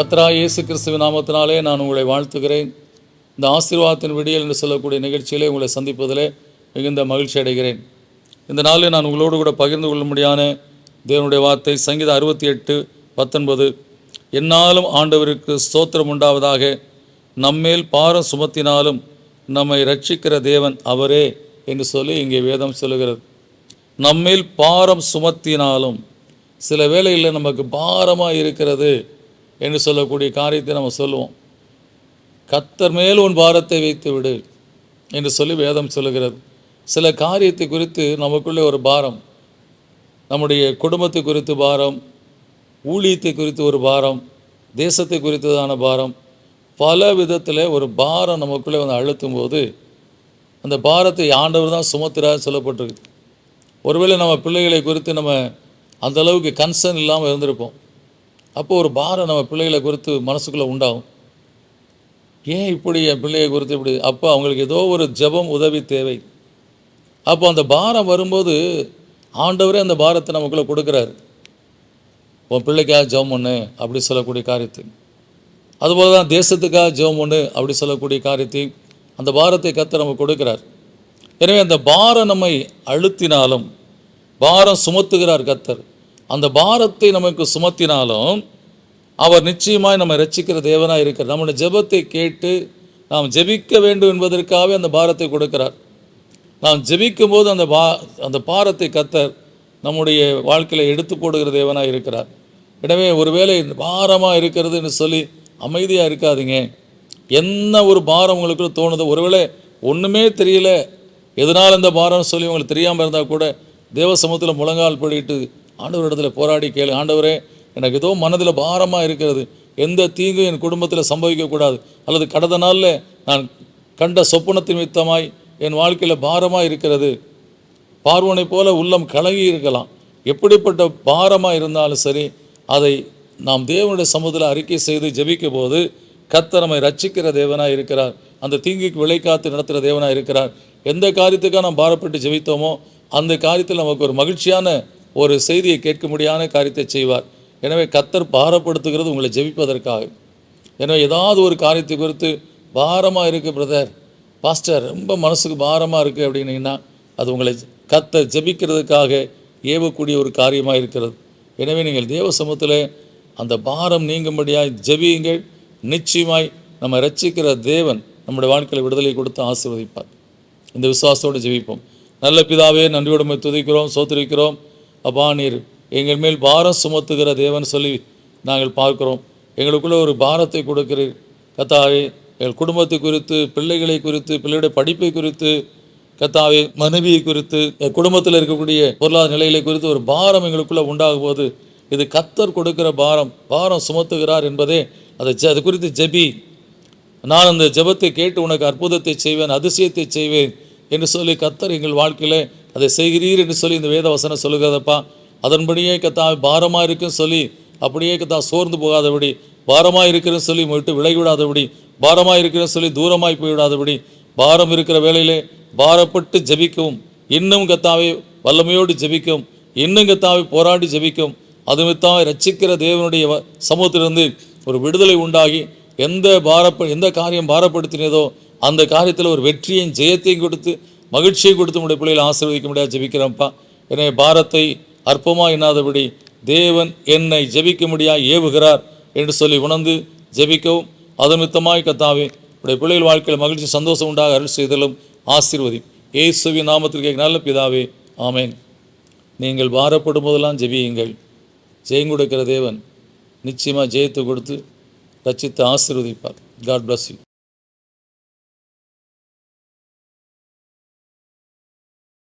கத்ரா இயேசு கிறிஸ்துவ நாமத்தினாலே நான் உங்களை வாழ்த்துகிறேன். இந்த ஆசீர்வாதத்தின் விடியல் என்று சொல்லக்கூடிய நிகழ்ச்சியிலே உங்களை சந்திப்பதிலே மிகுந்த மகிழ்ச்சி அடைகிறேன். இந்த நாளில் நான் உங்களோடு கூட பகிர்ந்து கொள்ளும்படியான தேவனுடைய வார்த்தை சங்கீதம் அறுபத்தி எட்டு பத்தொன்பது. என்னாலும் ஆண்டவருக்கு ஸ்தோத்திரம் உண்டாவதாக. நம்மேல் பாரம் சுமத்தினாலும் நம்மை ரட்சிக்கிற தேவன் அவரே என்று சொல்லி இங்கே வேதம் சொல்லுகிறது. நம்மேல் பாரம் சுமத்தினாலும் சில வேளைகளில் நமக்கு பாரமாக இருக்கிறது. என்று சொல்லக்கூடிய காரியத்தை நம்ம சொல்லுவோம். கத்தர் மேல் உன் பாரத்தை வைத்து விடு என்று சொல்லி வேதம் சொல்லுகிறது. சில காரியத்தை குறித்து நமக்குள்ளே ஒரு பாரம் நம்முடைய குடும்பத்தை குறித்து பாரம் ஊழியத்தை குறித்து ஒரு பாரம் தேசத்தை குறித்ததான பாரம் பல விதத்தில் ஒரு பாரம் நமக்குள்ளே வந்து அழுத்தும் போது அந்த பாரத்தை ஆண்டவர் தான் சுமத்துறார் சொல்லப்பட்டிருக்கு. ஒருவேளை நம்ம பிள்ளைகளை குறித்து நம்ம அந்த அளவுக்கு கன்சர்ன் இல்லாமல் இருந்திருப்போம். அப்போ ஒரு பாரம் நம்ம பிள்ளைகளை குறித்து மனசுக்குள்ளே உண்டாகும். ஏன் இப்படி என் பிள்ளையை குறித்து இப்படி? அப்போ அவங்களுக்கு ஏதோ ஒரு ஜெபம் உதவி தேவை. அப்போ அந்த பாரம் வரும்போது ஆண்டவரே அந்த பாரத்தை நமக்குள்ளே கொடுக்குறாரு. உன் பிள்ளைக்காக ஜெபம் ஒன்று அப்படி சொல்லக்கூடிய காரியத்தை. அதுபோல தான் தேசத்துக்காக ஜெபம் ஒன்று அப்படி சொல்லக்கூடிய காரியத்தை அந்த பாரத்தை கத்த நமக்கு கொடுக்குறார். எனவே அந்த பாரம் நம்மை அழுத்தினாலும் பாரம் சுமத்துகிறார் கத்தர் அந்த பாரத்தை நமக்கு சுமத்தினாலும் அவர் நிச்சயமாய் நம்ம ரசிக்கிற தேவனாக இருக்கிறார். நம்முடைய ஜெபத்தை கேட்டு நாம் ஜெபிக்க வேண்டும் என்பதற்காகவே அந்த பாரத்தை கொடுக்கிறார். நாம் ஜெபிக்கும் போது அந்த பா அந்த பாரத்தை கத்தர் நம்முடைய வாழ்க்கையில் எடுத்து போடுகிற தேவனாக இருக்கிறார். எனவே ஒருவேளை பாரமாக இருக்கிறதுன்னு சொல்லி அமைதியாக இருக்காதீங்க. என்ன ஒரு பாரம் உங்களுக்குள்ள தோணுதோ ஒருவேளை ஒன்றுமே தெரியல. எதனால் இந்த பாரம் சொல்லி உங்களுக்கு தெரியாமல் இருந்தால் கூட தேவ சமூகத்தில் முழங்கால் படிட்டு ஆண்டவரிடத்தில் போராடி கேளு. ஆண்டவரே எனக்கு ஏதோ மனதில் பாரமாக இருக்கிறது. எந்த தீங்கும் என் குடும்பத்தில் சம்பவிக்கக்கூடாது அல்லது கடந்த நாளில் நான் கண்ட சொப்பனத்தின் மித்தமாய் என் வாழ்க்கையில் பாரமாக இருக்கிறது. பார்வனை போல உள்ளம் கலங்கி இருக்கலாம். எப்படிப்பட்ட பாரமாக இருந்தாலும் சரி அதை நாம் தேவனுடைய சமூகத்தில் அறிக்கை செய்து ஜபிக்கும் போது கர்த்தர் நம்மை ரட்சிக்கிற தேவனாக இருக்கிறார். அந்த தீங்குக்கு விளைக்காத்து நடத்துகிற தேவனாக இருக்கிறார். எந்த காரியத்துக்காக நாம் பாரப்பட்டு ஜெபித்தோமோ அந்த காரியத்தில் நமக்கு ஒரு மகிழ்ச்சியான ஒரு செய்தியை கேட்க முடியாத காரியத்தை செய்வார். எனவே கத்தர் பாரப்படுத்துகிறது உங்களை ஜெபிப்பதற்காக. எனவே ஏதாவது ஒரு காரியத்தை குறித்து பாரமாக இருக்குது பிரதர் பாஸ்டர் ரொம்ப மனசுக்கு பாரமாக இருக்குது அப்படின்னீங்கன்னா அது உங்களை கத்த ஜெபிக்கிறதுக்காக ஏவக்கூடிய ஒரு காரியமாக இருக்கிறது. எனவே நீங்கள் தேவ சமூகத்தில் அந்த பாரம் நீங்கும்படியாய் ஜெபியுங்கள். நிச்சயமாய் நம்ம ரட்சிக்கிற தேவன் நம்முடைய வாழ்க்கையில் விடுதலை கொடுத்து ஆசீர்வதிப்பார். இந்த விசுவாசத்தோடு ஜெபிப்போம். நல்ல பிதாவே நன்றியோடு துதிக்கிறோம் சோத்திருக்கிறோம். அப்பா நீர் எங்கள் மேல் பாரம் சுமத்துகிற தேவன் சொல்லி நாங்கள் பார்க்கிறோம். எங்களுக்குள்ளே ஒரு பாரத்தை கொடுக்கிறீர். கத்தாவே எங்கள் குடும்பத்தை குறித்து பிள்ளைகளை குறித்து பிள்ளையுடைய படிப்பை குறித்து கத்தாவே மனைவியை குறித்து என் குடும்பத்தில் இருக்கக்கூடிய பொருளாதார நிலைகளை குறித்து ஒரு பாரம் எங்களுக்குள்ளே உண்டாகும் போது இது கத்தர் கொடுக்கிற பாரம் பாரம் சுமத்துகிறார் என்பதே அதை ஜ- அது குறித்து ஜெபி. நான் அந்த ஜெபத்தை கேட்டு உனக்கு அற்புதத்தை செய்வேன் அதிசயத்தை செய்வேன் என்று சொல்லி கத்தர் எங்கள் வாழ்க்கையிலே அதை செய்கிறீர் என்று சொல்லி இந்த வேத வசனம் சொல்லுகிறதப்பா. அதன்படியே கத்தா பாரமாக இருக்குன்னு சொல்லி அப்படியே கத்தா சோர்ந்து போகாதபடி பாரமாக இருக்கிறேன்னு சொல்லி விட்டு விலகி விடாதபடி பாரமாக இருக்கிறேன்னு சொல்லி தூரமாய் போய்விடாதபடி பாரம் இருக்கிற வேலையிலே பாரப்பட்டு ஜபிக்கவும். இன்னும் கத்தாவை வல்லமையோடு ஜெபிக்கும் இன்னும் கத்தாவை போராடி ஜெபிக்கும் அது நிமித்தமாக ரட்சிக்கிற தேவனுடைய வ- சமூகத்திலிருந்து ஒரு விடுதலை உண்டாகி எந்த பாரப்ப எந்த காரியம் பாரப்படுத்தினதோ அந்த காரியத்தில் ஒரு வெற்றியையும் ஜெயத்தையும் கொடுத்து மகிழ்ச்சியை கொடுத்து உடைய பிள்ளைகளை ஆசீர்வதிக்க முடியாது. ஜெபிக்கிறேன்ப்பா என்னை பாரத்தை அற்பமாக எண்ணாதபடி தேவன் என்னை ஜெபிக்க முடியா ஏவுகிறார் என்று சொல்லி உணர்ந்து ஜெபிக்கவும். அதமித்தமாய் கத்தாவே உடைய பிள்ளைகள் வாழ்க்கையில் மகிழ்ச்சி சந்தோஷம் உண்டாக அருள் செய்தலும் ஆசீர்வதி இயேசுவின் நாமத்திற்கு நல்ல பிதாவே ஆமேன். நீங்கள் பாரப்படும் போதெல்லாம் ஜெபியுங்கள். ஜெயம் கொடுக்கிற தேவன் நிச்சயமாக ஜெயத்தை கொடுத்து ரச்சித்து ஆசீர்வதிப்பார். God bless you